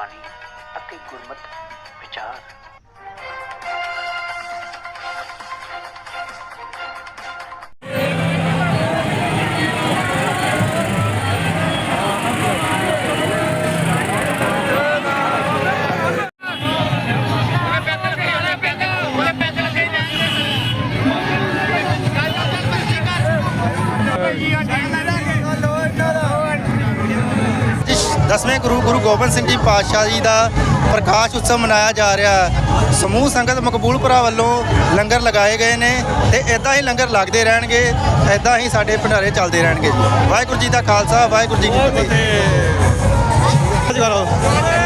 ਬਾਣੀ ਅਤੇ ਗੁਰਮਤ ਵਿਚਾਰ। ਗੋਬਿੰਦ ਸਿੰਘ ਜੀ ਪਾਤਸ਼ਾਹ ਜੀ ਦਾ ਪ੍ਰਕਾਸ਼ ਉਤਸਵ ਮਨਾਇਆ ਜਾ ਰਿਹਾ ਹੈ। ਸਮੂਹ ਸੰਗਤ ਮਕਬੂਲਪੁਰਾ ਵੱਲੋਂ ਲੰਗਰ ਲਗਾਏ ਗਏ ਨੇ ਤੇ ਇਦਾਂ ਹੀ ਲੰਗਰ ਲੱਗਦੇ ਰਹਿਣਗੇ ਇਦਾਂ ਹੀ ਸਾਡੇ ਭੰਡਾਰੇ ਚੱਲਦੇ ਰਹਿਣਗੇ। ਜੀ ਵਾਹਿਗੁਰੂ ਜੀ ਦਾ ਖਾਲਸਾ ਵਾਹਿਗੁਰੂ ਜੀ ਕੀ ਫਤਿਹ।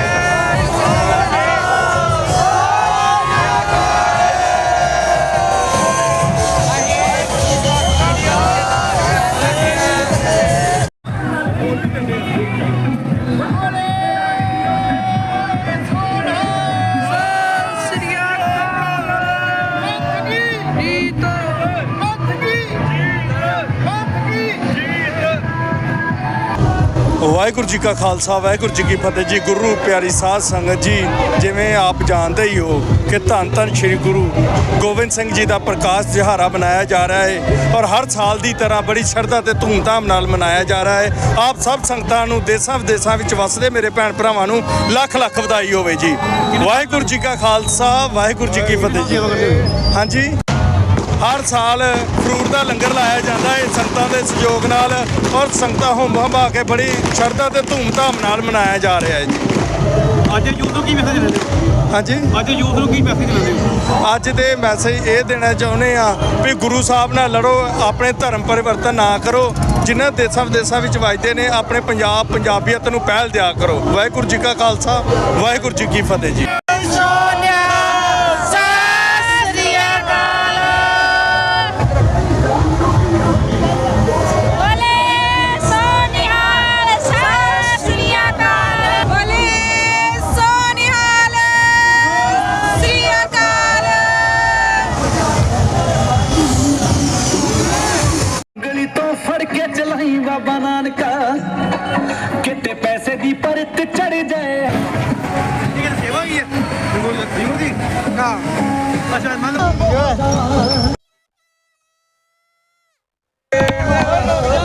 ਵਾਹਿਗੁਰੂ ਜੀ ਕਾ ਖਾਲਸਾ, ਵਾਹਿਗੁਰੂ ਜੀ ਕੀ ਫਤਿਹ ਜੀ। ਗੁਰੂ ਪਿਆਰੀ ਸਾਧ ਸੰਗਤ ਜੀ, ਜਿਵੇਂ ਆਪ ਜਾਣਦੇ ਹੀ ਹੋ ਕਿ ਧੰਨ ਧੰਨ ਸ੍ਰੀ ਗੁਰੂ ਗੋਬਿੰਦ ਸਿੰਘ ਜੀ ਦਾ ਪ੍ਰਕਾਸ਼ ਦਿਹਾੜਾ ਮਨਾਇਆ ਜਾ ਰਿਹਾ ਹੈ ਔਰ ਹਰ ਸਾਲ ਦੀ ਤਰ੍ਹਾਂ ਬੜੀ ਸ਼ਰਧਾ ਤੇ ਧੂਮਧਾਮ ਨਾਲ ਮਨਾਇਆ ਜਾ ਰਿਹਾ ਹੈ। ਆਪ ਸਭ ਸੰਗਤਾਂ ਨੂੰ ਦੇਸਾਂ ਵਿਦੇਸਾਂ ਵਿੱਚ ਵਸਦੇ ਮੇਰੇ ਭੈਣ ਭਰਾਵਾਂ ਨੂੰ ਲੱਖ ਲੱਖ ਵਧਾਈ ਹੋਵੇ ਜੀ। ਵਾਹਿਗੁਰੂ ਜੀ ਕਾ ਖਾਲਸਾ, ਵਾਹਿਗੁਰੂ ਜੀ ਕੀ ਫਤਿਹ ਜੀ। ਹਾਂਜੀ? ਹਰ ਸਾਲ ਫਰੂਟ ਦਾ ਲੰਗਰ ਲਾਇਆ ਜਾਂਦਾ ਹੈ। ਸੰਗਤਾਂ ਦੇ ਸਹਿਯੋਗ ਨਾਲ ਔਰ ਸੰਗਤਾਂ ਹੁੰਮ ਹੰਭਾ ਕੇ ਬੜੀ ਸ਼ਰਧਾ ਤੇ ਧੂਮਧਾਮ ਨਾਲ ਮਨਾਇਆ ਜਾ ਰਿਹਾ ਹੈ ਜੀ। ਅੱਜ ਯੂਥ ਨੂੰ ਕੀ ਮੈਸੇਜ ਦਿੰਦੇ ਹੋ? ਹਾਂਜੀ? ਅੱਜ ਯੂਥ ਨੂੰ ਕੀ ਮੈਸੇਜ ਦਿੰਦੇ ਹੋ? ਅੱਜ ਦੇ ਮੈਸੇਜ ਇਹ ਦੇਣਾ ਚਾਹੁੰਦੇ ਆ ਵੀ ਗੁਰੂ ਸਾਹਿਬ ਨਾਲ ਲੜੋ ਆਪਣੇ ਧਰਮ ਪਰਿਵਰਤਨ ਨਾ ਕਰੋ ਜਿਨ੍ਹਾਂ ਦੇਸਾਂ ਵਿਦੇਸਾਂ ਵਿੱਚ ਵੱਜਦੇ ਨੇ ਆਪਣੇ ਪੰਜਾਬ ਪੰਜਾਬੀਅਤ ਨੂੰ ਪਹਿਲ ਦਿਆ ਕਰੋ। ਵਾਹਿਗੁਰੂ ਜੀ ਕਾ ਖਾਲਸਾ ਵਾਹਿਗੁਰੂ ਜੀ ਕੀ ਫਤਿਹ ਜੀ।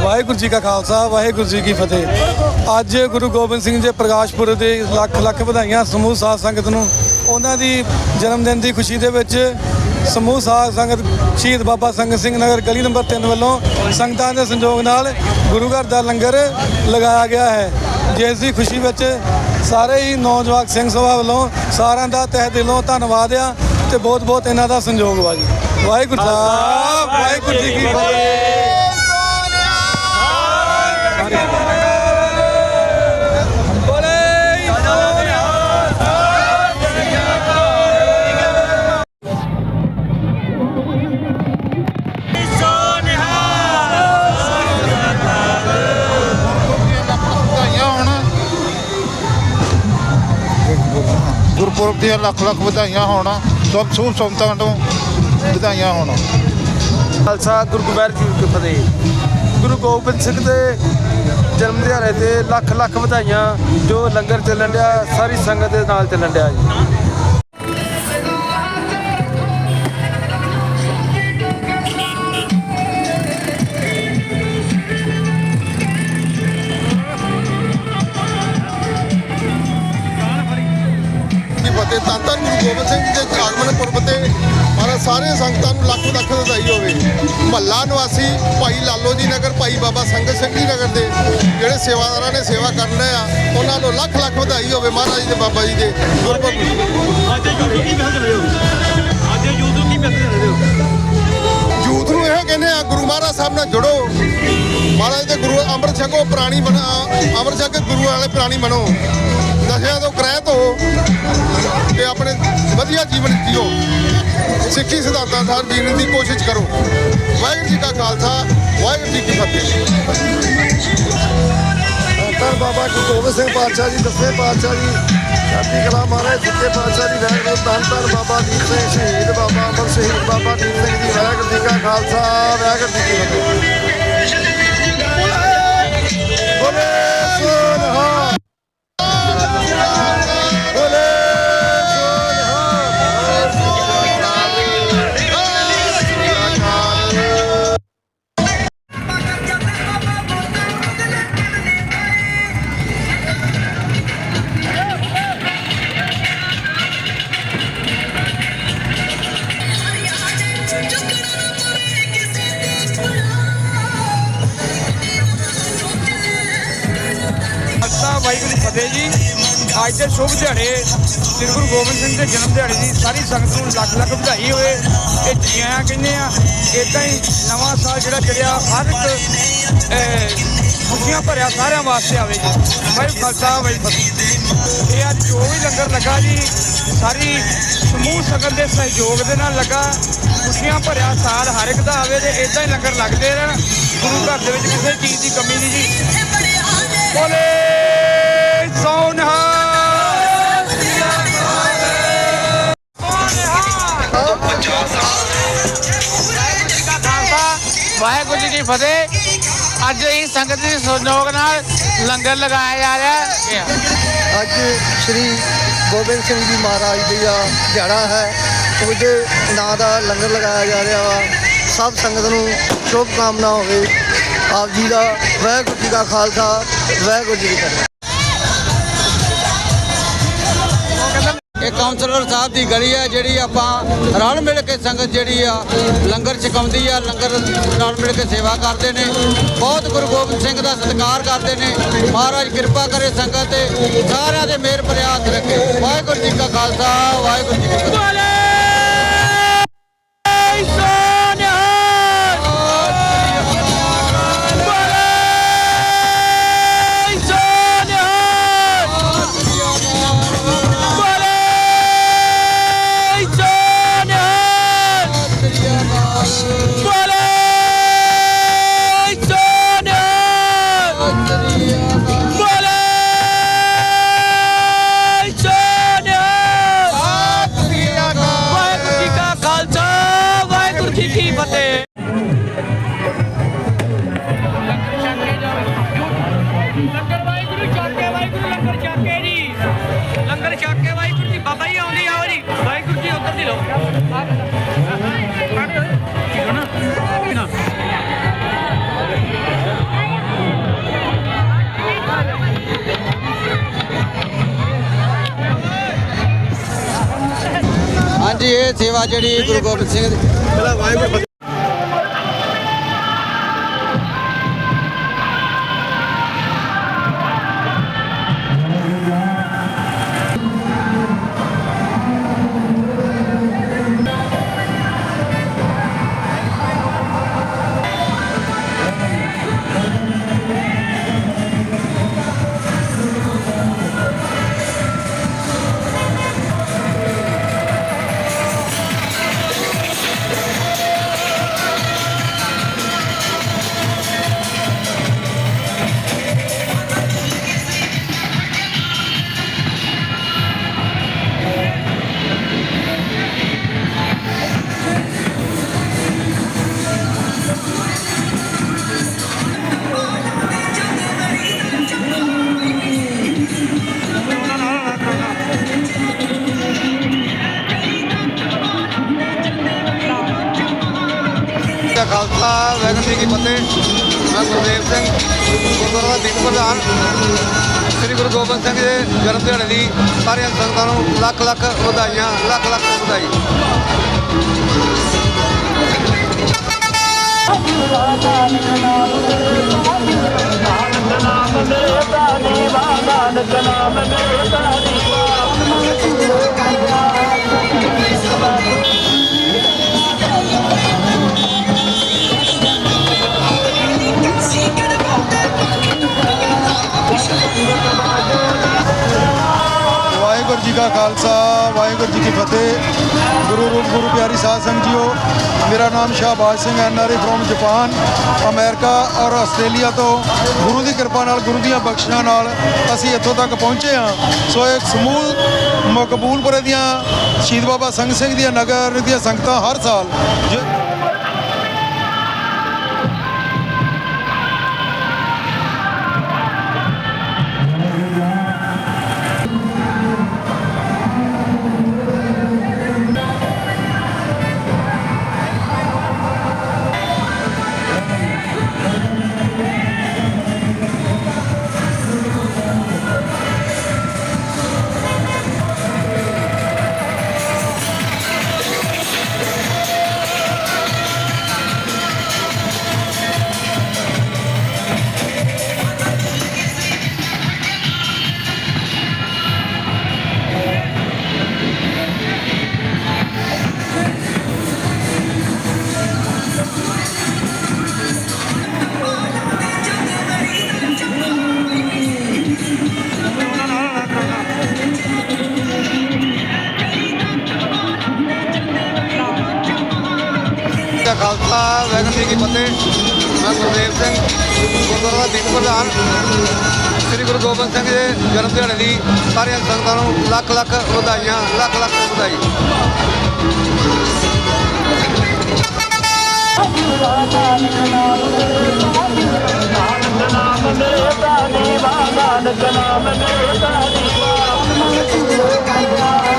ਵਾਹਿਗੁਰੂ ਜੀ ਕਾ ਖਾਲਸਾ, ਵਾਹਿਗੁਰੂ ਜੀ ਕੀ ਫਤਿਹ। ਅੱਜ ਗੁਰੂ ਗੋਬਿੰਦ ਸਿੰਘ ਜੀ ਪ੍ਰਕਾਸ਼ ਪੁਰਬ ਦੇ ਲੱਖ ਲੱਖ ਵਧਾਈਆਂ ਸਮੂਹ ਸਾਧ ਸੰਗਤ ਨੂੰ। ਉਹਨਾਂ ਦੀ ਜਨਮ ਦਿਨ ਦੀ ਖੁਸ਼ੀ ਦੇ ਵਿੱਚ ਸਮੂਹ ਸਾਧ ਸੰਗਤ ਸ਼ਹੀਦ ਬਾਬਾ ਸੰਗਤ ਸਿੰਘ ਨਗਰ ਗਲੀ ਨੰਬਰ 3 ਵੱਲੋਂ ਸੰਗਤਾਂ ਦੇ ਸੰਯੋਗ ਨਾਲ ਗੁਰੂ ਘਰ ਦਾ ਲੰਗਰ ਲਗਾਇਆ ਗਿਆ ਹੈ। ਜਿਸ ਦੀ ਖੁਸ਼ੀ ਵਿੱਚ ਸਾਰੇ ਹੀ ਨੌਜਵਾਨ ਸਿੰਘ ਸਭਾ ਵੱਲੋਂ ਸਾਰਿਆਂ ਦਾ ਤਹਿ ਦਿਲੋਂ ਧੰਨਵਾਦ ਆ। ਤੇ ਬਹੁਤ ਬਹੁਤ ਇਹਨਾਂ ਦਾ ਸੰਯੋਗ ਵਾ ਜੀ। ਵਾਹਿਗੁਰੂ ਸਾਹਿਬ ਵਾਹਿਗੁਰੂ ਜੀ ਕੀ ਫਤਿਹ। ਗੁਰਪੁਰਬ ਦੀਆਂ ਲੱਖ ਲੱਖ ਵਧਾਈਆਂ ਹੋਣ। ਸਭ ਸੂਭ ਸੰਤਾਂ ਤੋਂ ਵਧਾਈਆਂ ਹੋਣ। ਖਾਲਸਾ ਗੁਰੂ ਗੋਬਿੰਦ ਜੀ ਕੀ ਫਤਿਹ। ਗੁਰੂ ਗੋਬਿੰਦ ਸਿੰਘ ਦੇ ਜਨਮ ਦਿਹਾੜੇ ਤੇ ਲੱਖ ਲੱਖ ਵਧਾਈਆਂ ਜੋ ਲੰਗਰ ਚੱਲਣ ਡਿਆ, ਸਾਰੀ ਸੰਗਤ ਦੇ ਨਾਲ ਚੱਲਣ ਡਿਆ ਜੀ। ਤਾਂ ਤਾਂ ਗੁਰੂ ਗੋਬਿੰਦ ਸਿੰਘ ਜੀ ਦੇ ਆਗਮਨ ਪੁਰਬ ਤੇ ਮਹਾਰਾਜ ਸਾਰੇ ਸੰਗਤਾਂ ਨੂੰ ਲੱਖ ਲੱਖ ਵਧਾਈ ਹੋਵੇ। ਮਹੱਲਾ ਨਿਵਾਸੀ ਭਾਈ ਲਾਲੋ ਜੀ ਨਗਰ ਭਾਈ ਬਾਬਾ ਸੰਗਤ ਸਿੰਘ ਜੀ ਨਗਰ ਦੇ ਜਿਹੜੇ ਸੇਵਾਦਾਰਾਂ ਨੇ ਸੇਵਾ ਕਰਨ ਰਹੇ ਆ ਉਹਨਾਂ ਨੂੰ ਲੱਖ ਲੱਖ ਵਧਾਈ ਹੋਵੇ ਮਹਾਰਾਜ ਦੇ ਬਾਬਾ ਜੀ ਦੇ ਗੁਰਪੁਰਬ ਨੂੰ। ਅੱਜ ਯੂਥ ਨੂੰ ਕੀ ਮੈਸੇਜ ਦਿੰਦੇ ਹੋ? ਅੱਜ ਯੂਥ ਨੂੰ ਕੀ ਮੈਸੇਜ ਦਿੰਦੇ ਹੋ? ਯੂਥ ਨੂੰ ਇਹੋ ਕਹਿੰਦੇ ਆ ਗੁਰੂ ਮਹਾਰਾਜ ਸਾਹਿਬ ਨਾਲ ਜੁੜੋ। ਮਹਾਰਾਜ ਦੇ ਗੁਰੂ ਅੰਮ੍ਰਿਤ ਛਕੋ ਪ੍ਰਾਣੀ ਬਣਾ ਅੰਮ੍ਰਿਤ ਛਕ ਕੇ ਗੁਰੂ ਵਾਲੇ ਪ੍ਰਾਣੀ ਬਣੋ। ਨਸ਼ਿਆਂ ਤੋਂ ਗ੍ਰਹਿਤ ਹੋ ਤੇ ਆਪਣੇ ਵਧੀਆ ਜੀਵਨ ਜੀਓ। ਸਿੱਖੀ ਸਿਧਾਂਤਾਂ ਅਨੁਸਾਰ ਜੀਣ ਦੀ ਕੋਸ਼ਿਸ਼ ਕਰੋ। ਵਾਹਿਗੁਰੂ ਜੀ ਕਾ ਖਾਲਸਾ, ਵਾਹਿਗੁਰੂ ਜੀ ਕੀ ਫਤਿਹ। ਧੰਨ ਬਾਬਾ ਗੁਰੂ ਗੋਬਿੰਦ ਸਿੰਘ ਪਾਤਸ਼ਾਹ ਜੀ ਦਸਵੇਂ ਪਾਤਸ਼ਾਹ ਜੀ। ਚੜ੍ਹਦੀ ਕਲਾ ਮਹਾਰਾਜ ਸੱਚੇ ਪਾਤਸ਼ਾਹ ਦੀ ਵਾਹਿਗੁਰੂ ਧੰਨ ਧੰਨ ਬਾਬਾ ਦੀਪ ਸਿੰਘ ਸ਼ਹੀਦ, ਬਾਬਾ ਅਮਰ ਸ਼ਹੀਦ ਬਾਬਾ ਦੀਪ ਸਿੰਘ ਜੀ, ਵਾਹਿਗੁਰੂ ਜੀ ਕਾ ਖਾਲਸਾ, ਵਾਹਿਗੁਰੂ ਜੀ ਕੀ ਫਤਿਹ। ਫਤਿਹ ਜੀ। ਅੱਜ ਦੇ ਸ਼ੁਭ ਦਿਹਾੜੇ, ਸ੍ਰੀ ਗੁਰੂ ਗੋਬਿੰਦ ਸਿੰਘ ਦੇ ਜਨਮ ਦਿਹਾੜੇ ਦੀ ਸਾਰੀ ਸੰਗਤ ਨੂੰ ਲੱਖ ਲੱਖ ਵਧਾਈ ਹੋਵੇ। ਇਹ ਜੀਆਂ ਕਹਿੰਦੇ ਆ ਇਦਾਂ ਹੀ ਨਵਾਂ ਸਾਲ ਜਿਹੜਾ ਚੜਿਆ, ਹਰ ਇੱਕ ਖੁਸ਼ੀਆਂ ਭਰਿਆ ਸਾਰਿਆਂ ਵਾਸਤੇ ਆਵੇ ਜੀ। ਵਾਹਿਗੁਰੂ ਖਾਲਸਾ, ਵਾਹਿਗੁਰੂ ਫਤਿਹ। ਇਹ ਅੱਜ ਜੋ ਵੀ ਲੰਗਰ ਲੱਗਾ ਜੀ, ਸਾਰੀ ਸਮੂਹ ਸਗਨ ਦੇ ਸਹਿਯੋਗ ਦੇ ਨਾਲ ਲੱਗਾ। ਖੁਸ਼ੀਆਂ ਭਰਿਆ ਸਾਲ ਹਰ ਇੱਕ ਦਾ ਆਵੇ ਤੇ ਇਦਾਂ ਹੀ ਲੰਗਰ ਲੱਗਦੇ ਰਹਿਣ। ਗੁਰੂ ਘਰ ਦੇ ਵਿੱਚ ਕਿਸੇ ਚੀਜ਼ ਦੀ ਕਮੀ ਨਹੀਂ ਜੀ। ਬੋਲੇ! ਵਾਹਿਗੁਰੂ ਜੀ ਕੀ ਫਤਿਹ। ਅੱਜ ਇਹ ਸੰਗਤ ਦੇ ਸਹਿਯੋਗ ਨਾਲ ਲੰਗਰ ਲਗਾਇਆ ਜਾ ਰਿਹਾ ਹੈ। ਅੱਜ ਸ੍ਰੀ ਗੋਬਿੰਦ ਸਿੰਘ ਜੀ ਮਹਾਰਾਜ ਜੀ ਦਾ ਦਿਹਾੜਾ ਹੈ। ਉਹਦੇ ਨਾਂ ਦਾ ਲੰਗਰ ਲਗਾਇਆ ਜਾ ਰਿਹਾ ਵਾ। ਸਭ ਸੰਗਤ ਨੂੰ ਸ਼ੁਭ ਕਾਮਨਾ ਹੋਵੇ। ਆਪ ਜੀ ਦਾ ਵਾਹਿਗੁਰੂ ਜੀ ਦਾ ਖਾਲਸਾ ਵਾਹਿਗੁਰੂ ਜੀ ਕੀ ਫਤਿਹ। ਕਾਉਂਸਲਰ ਸਾਹਿਬ ਦੀ ਗਲੀ ਹੈ, ਜਿਹੜੀ ਆਪਾਂ ਰਲ ਮਿਲ ਕੇ ਸੰਗਤ ਜਿਹੜੀ ਆ, ਲੰਗਰ ਛਕਾਉਂਦੀ ਆ, ਲੰਗਰ ਰਲ ਮਿਲ ਕੇ ਸੇਵਾ ਕਰਦੇ ਨੇ। ਬਹੁਤ ਗੁਰੂ ਗੋਬਿੰਦ ਸਿੰਘ ਦਾ ਸਤਿਕਾਰ ਕਰਦੇ ਨੇ। ਮਹਾਰਾਜ ਕਿਰਪਾ ਕਰੇ ਸੰਗਤ ਤੇ, ਸਾਰਿਆਂ ਦੇ ਮਿਹਰ ਭਰਿਆ ਰੱਖੇ। ਵਾਹਿਗੁਰੂ ਜੀ ਕਾ ਖਾਲਸਾ, ਵਾਹਿਗੁਰੂ ਜੀ ਕੀ ਫਤਿਹ। ਵਾਹਿਗੁਰੂ ਜੀ ਬਾਬਾ ਜੀ ਆਉਂਦੀ ਆਓ ਜੀ ਵਾਹਿਗੁਰੂ ਜੀ ਉੱਧਰ ਦੀ ਲਓ। ਹਾਂਜੀ ਇਹ ਸੇਵਾ ਜਿਹੜੀ ਗੁਰੂ ਗੋਬਿੰਦ ਸਿੰਘ ਦੀ ਦਾ ਫਤਿਹ ਮੈਂ ਗੁਰਦੇਵ ਸਿੰਘ ਗੁਰਦੁਆਰਾ ਦੀਪ ਪ੍ਰਧਾਨ ਸ੍ਰੀ ਗੁਰੂ ਗੋਬਿੰਦ ਸਿੰਘ ਜੀ ਦੇ ਜਨਮ ਦਿਹਾੜੇ ਦੀ ਸਾਰੀਆਂ ਸੰਗਤਾਂ ਨੂੰ ਲੱਖ ਲੱਖ ਵਧਾਈਆਂ ਲੱਖ ਲੱਖ ਵਧਾਈ ਵਾਹਿਗੁਰੂ ਜੀ ਕਾ ਖਾਲਸਾ, ਵਾਹਿਗੁਰੂ ਜੀ ਕੀ ਫਤਿਹ। ਗੁਰੂ ਰੂਪ ਗੁਰੂ ਪਿਆਰੀ ਸਾਧ ਸੰਗਤ ਜੀਓ, ਮੇਰਾ ਨਾਮ Shahbaz Singh N R I from Japan America ਔਰ ਆਸਟ੍ਰੇਲੀਆ ਤੋਂ। ਗੁਰੂ ਦੀ ਕਿਰਪਾ ਨਾਲ, ਗੁਰੂ ਦੀਆਂ ਬਖਸ਼ਿਸ਼ਾਂ ਨਾਲ ਅਸੀਂ ਇੱਥੋਂ ਤੱਕ ਪਹੁੰਚੇ ਹਾਂ। ਸੋ ਇਹ ਸਮੂਹ ਮਕਬੂਲਪੁਰੇ ਦੀਆਂ ਸ਼ਹੀਦ ਬਾਬਾ ਸੰਗ ਸਿੰਘ ਦੀਆਂ ਨਗਰ ਦੀਆਂ ਸੰਗਤਾਂ ਹਰ ਸਾਲ ਖਾਲਸਾ ਵਾਹਿਗੁਰੂ ਜੀ ਕੀ ਫਤਿਹ। ਮੈਂ ਗੁਰਦੇਵ ਸਿੰਘ, ਗੁਰਦੁਆਰਾ ਦੀਪ ਪ੍ਰਧਾਨ। ਸ੍ਰੀ ਗੁਰੂ ਗੋਬਿੰਦ ਸਿੰਘ ਜੀ ਜਨਮ ਦਿਹਾੜੇ ਦੀ ਸਾਰੀਆਂ ਸੰਗਤਾਂ ਨੂੰ ਲੱਖ ਲੱਖ ਵਧਾਈਆਂ, ਲੱਖ ਲੱਖ ਵਧਾਈ। ਵਾਹਿਗੁਰੂ ਜੀ ਕਾ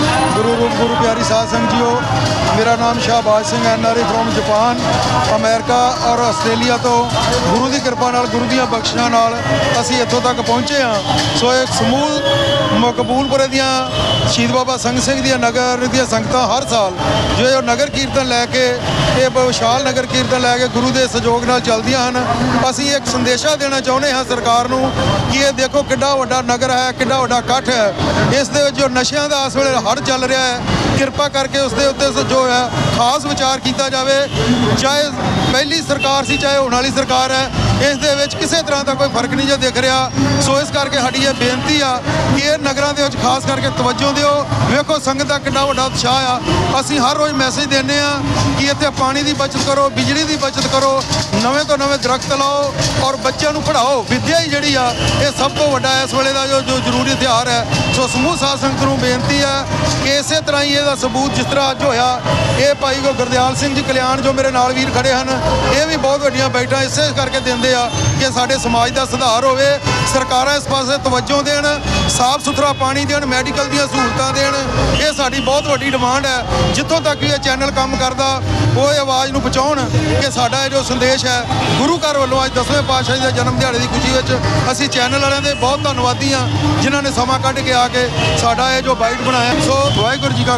ਗੁਰੂ ਰੂਪ ਗੁਰੂ ਪਿਆਰੀ ਸਾਧ ਸੰਗਤ ਜੀਓ, ਮੇਰਾ ਨਾਮ Shahbaz Singh N R I from Japan America ਔਰ ਆਸਟ੍ਰੇਲੀਆ ਤੋਂ। ਗੁਰੂ ਦੀ ਕਿਰਪਾ ਨਾਲ, ਗੁਰੂ ਦੀਆਂ ਬਖਸ਼ਿਸ਼ਾਂ ਨਾਲ ਅਸੀਂ ਇੱਥੋਂ ਤੱਕ ਪਹੁੰਚੇ ਹਾਂ। ਸੋ ਇੱਕ ਸਮੂਹ ਮਕਬੂਲਪੁਰੇ ਦੀਆਂ ਸ਼ਹੀਦ ਬਾਬਾ ਸੰਗ ਸਿੰਘ ਦੀਆਂ ਨਗਰ ਦੀਆਂ ਸੰਗਤਾਂ ਹਰ ਸਾਲ, ਜੋ ਇਹ ਨਗਰ ਕੀਰਤਨ ਲੈ ਕੇ, ਇਹ ਵਿਸ਼ਾਲ ਨਗਰ ਕੀਰਤਨ ਲੈ ਕੇ ਗੁਰੂ ਦੇ ਸਹਿਯੋਗ ਨਾਲ ਚੱਲਦੀਆਂ ਹਨ। ਅਸੀਂ ਇੱਕ ਸੰਦੇਸ਼ਾ ਦੇਣਾ ਚਾਹੁੰਦੇ ਹਾਂ ਸਰਕਾਰ ਨੂੰ ਕਿ ਇਹ ਦੇਖੋ ਕਿੱਡਾ ਵੱਡਾ ਨਗਰ ਹੈ, ਕਿੱਡਾ ਵੱਡਾ ਇਕੱਠ ਹੈ। ਇਸ ਦੇ ਵਿੱਚ ਜੋ ਨਸ਼ਿਆਂ ਦਾ ਇਸ ਵੇਲੇ ਹਰ ਚੱਲ ਰਿਹਾ ਹੈ। ਕਿਰਪਾ ਕਰਕੇ ਉਸ ਦੇ ਉੱਤੇ ਸ- ਜੋ ਹੈ, ਖਾਸ ਵਿਚਾਰ ਕੀਤਾ ਜਾਵੇ। ਚਾਹੇ ਪਹਿਲੀ ਸਰਕਾਰ ਸੀ, ਚਾਹੇ ਹੁਣ ਵਾਲੀ ਸਰਕਾਰ ਹੈ, ਇਸ ਦੇ ਵਿੱਚ ਕਿਸੇ ਤਰ੍ਹਾਂ ਦਾ ਕੋਈ ਫ਼ਰਕ ਨਹੀਂ ਜੇ ਦਿਖ ਰਿਹਾ। ਸੋ ਇਸ ਕਰਕੇ ਸਾਡੀ ਇਹ ਬੇਨਤੀ ਆ ਕਿ ਇਹ ਨਗਰਾਂ ਦੇ ਵਿੱਚ ਖਾਸ ਕਰਕੇ ਤਵੱਜੋ ਦਿਓ। ਵੇਖੋ, ਸੰਗਤ ਦਾ ਕਿੰਨਾ ਵੱਡਾ ਉਤਸ਼ਾਹ ਆ। ਅਸੀਂ ਹਰ ਰੋਜ਼ ਮੈਸੇਜ ਦਿੰਦੇ ਆ ਕਿ ਇੱਥੇ ਪਾਣੀ ਦੀ ਬਚਤ ਕਰੋ, ਬਿਜਲੀ ਦੀ ਬਚਤ ਕਰੋ, ਨਵੇਂ ਤੋਂ ਨਵੇਂ ਦਰਖਤ ਲਾਓ ਔਰ ਬੱਚਿਆਂ ਨੂੰ ਪੜ੍ਹਾਓ। ਵਿੱਦਿਆ ਹੀ ਜਿਹੜੀ ਆ, ਇਹ ਸਭ ਤੋਂ ਵੱਡਾ ਇਸ ਵੇਲੇ ਦਾ ਜੋ ਜੋ ਜ਼ਰੂਰੀ ਹਥਿਆਰ ਹੈ। ਸੋ ਸਮੂਹ ਸਾਧ ਸੰਗਤ ਨੂੰ ਬੇਨਤੀ ਆ ਕਿ ਇਸੇ ਤਰ੍ਹਾਂ ਹੀ ਇਹਦਾ ਸਬੂਤ ਜਿਸ ਤਰ੍ਹਾਂ ਅੱਜ ਹੋਇਆ, ਇਹ ਭਾਈ ਕੋ ਗੁਰਦਿਆਲ ਸਿੰਘ ਜੀ ਕਲਿਆਣ ਜੋ ਮੇਰੇ ਨਾਲ ਵੀਰ ਖੜੇ ਹਨ, ਇਹ ਵੀ ਬਹੁਤ ਵੱਡੀਆਂ ਬੈਠਾਂ, ਇਸੇ ਕਰਕੇ ਦਿੰਦੇ ਆ ਕਿ ਸਾਡੇ ਸਮਾਜ ਦਾ ਸੁਧਾਰ ਹੋਵੇ, ਸਰਕਾਰਾਂ ਇਸ ਪਾਸੇ ਤਵੱਜੋ ਦੇਣ, ਸਾਫ਼ ਸੁਥਰਾ ਪਾਣੀ ਦੇਣ, ਮੈਡੀਕਲ ਦੀਆਂ ਸਹੂਲਤਾਂ ਦੇਣ, ਇਹ ਸਾਡੀ ਬਹੁਤ ਵੱਡੀ ਡਿਮਾਂਡ ਹੈ। ਜਿੱਥੋਂ ਤੱਕ ਵੀ ਇਹ ਚੈਨਲ ਕੰਮ ਕਰਦਾ, ਉਹ ਇਹ ਆਵਾਜ਼ ਨੂੰ ਪਹੁੰਚਾਉਣ ਕਿ ਸਾਡਾ ਇਹ ਜੋ ਸੰਦੇਸ਼ ਹੈ, ਗੁਰੂ ਘਰ ਵੱਲੋਂ ਅੱਜ ਦਸਵੇਂ ਪਾਤਸ਼ਾਹ ਜੀ ਦੇ ਜਨਮ ਦਿਹਾੜੇ ਦੀ ਖੁਸ਼ੀ ਵਿੱਚ ਅਸੀਂ ਚੈਨਲ ਵਾਲਿਆਂ ਦੇ ਬਹੁਤ ਧੰਨਵਾਦੀ ਹਾਂ, ਜਿਨ੍ਹਾਂ ਨੇ ਸਮਾਂ ਕੱਢ ਕੇ ਆ ਕੇ ਸਾਡਾ ਇਹ ਜੋ ਬਾਈਟ ਬਣਾਇਆ। ਸੋ ਵਾਹਿਗੁਰੂ ਜੀ ਕਾ